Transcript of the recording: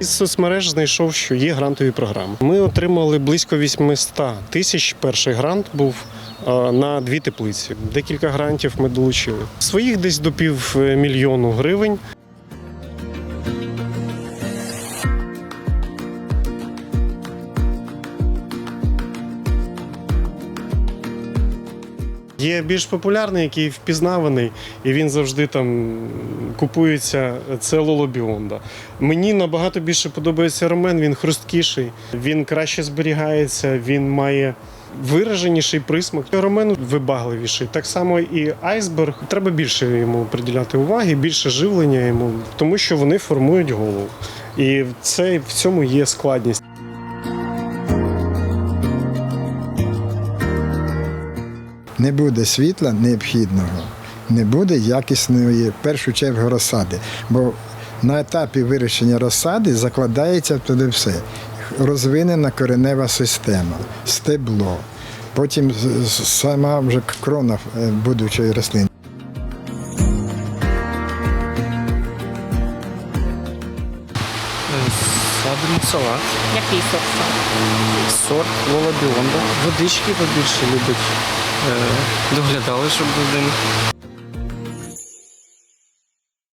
Із соцмереж знайшов, що є грантові програми. Ми отримали близько 800 тисяч. Перший грант був на дві теплиці. Декілька грантів ми долучили. Своїх десь до півмільйону гривень. Є більш популярний, який впізнаваний, і він завжди там купується. Це Лоло Біонда. Мені набагато більше подобається ромен, він хрусткіший, він краще зберігається, він має вираженіший присмак. Ромен вибагливіший. Так само і айсберг. Треба більше йому приділяти уваги, більше живлення йому, тому що вони формують голову. І це в цьому є складність. Не буде світла необхідного, не буде якісної в першу чергу розсади. Бо на етапі вирощення розсади закладається туди все. Розвинена коренева система, стебло, потім сама вже крона е, будучої рослини. Садимо салат, Який сорт? сорт Лола Біонда. Водички побільше любить. Е, доглядали, щоб день.